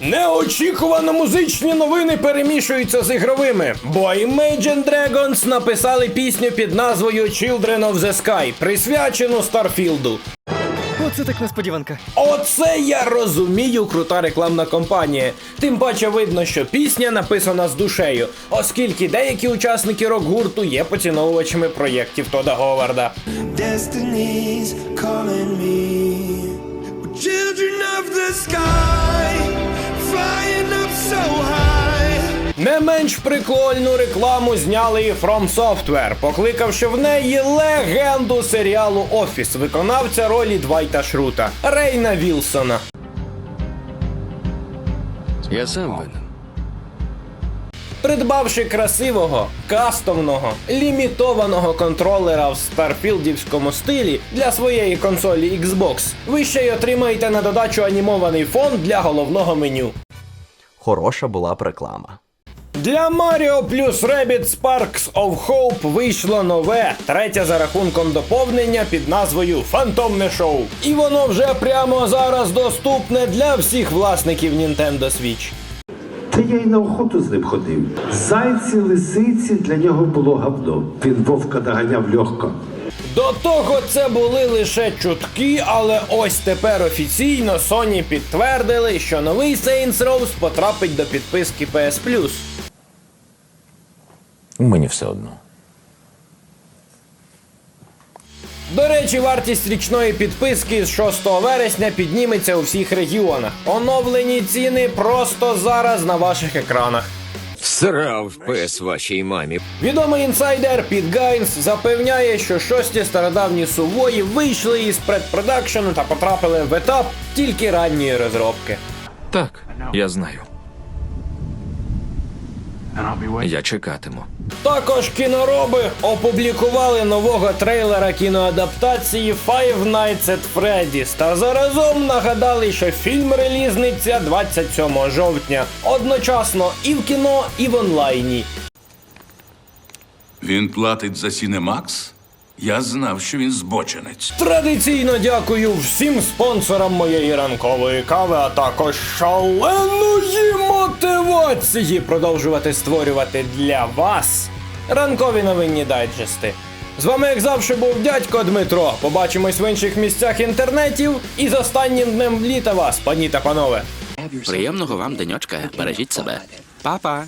Неочікувано музичні новини перемішуються з ігровими, бо Imagine Dragons написали пісню під назвою Children of the Sky, присвячену Старфілду. Оце так несподіванка. Оце я розумію крута рекламна кампанія. Тим паче видно, що пісня написана з душею, оскільки деякі учасники рок-гурту є поціновувачами проєктів Тода Говарда. Destiny's calling me. Не менш прикольну рекламу зняли і From Software, покликавши в неї легенду серіалу Офіс, виконавця ролі Двайта Шрута Рейна Вілсона. Я сам винен. Придбавши красивого, кастомного, лімітованого контролера в старфілдівському стилі для своєї консолі Xbox, ви ще й отримаєте на додачу анімований фон для головного меню. Хороша була б реклама. Для Mario плюс Rabbids Sparks of Hope вийшло нове, третє за рахунком доповнення під назвою Фантомне шоу. І воно вже прямо зараз доступне для всіх власників Nintendo Switch. Та я й на охоту з ним ходив. Зайці, лисиці для нього було гавно. Він вовка наганяв легко. До того це були лише чутки, але ось тепер офіційно Sony підтвердили, що новий Saints Row потрапить до підписки PS Plus. Мені все одно. До речі, вартість річної підписки з 6 вересня підніметься у всіх регіонах. Оновлені ціни просто зараз на ваших екранах. Всрав в пес вашій мамі. Відомий інсайдер Піт Гайнс запевняє, що шості стародавні сувої вийшли із предпродакшену та потрапили в етап тільки ранньої розробки. Так, я знаю. Я чекатиму. Також кінороби опублікували нового трейлера кіноадаптації Five Nights at Freddy's та заразом нагадали, що фільм релізниться 27 жовтня, одночасно і в кіно, і в онлайні. Він платить за Сінемакс? Я знав, що він збочинець. Традиційно дякую всім спонсорам моєї ранкової кави, а також шаленої мотивації продовжувати створювати для вас ранкові новинні дайджести. З вами, як завжди, був дядько Дмитро. Побачимось в інших місцях інтернетів і з останнім днем літа вас, пані та панове. Приємного вам денечка. Бережіть себе. Па-па.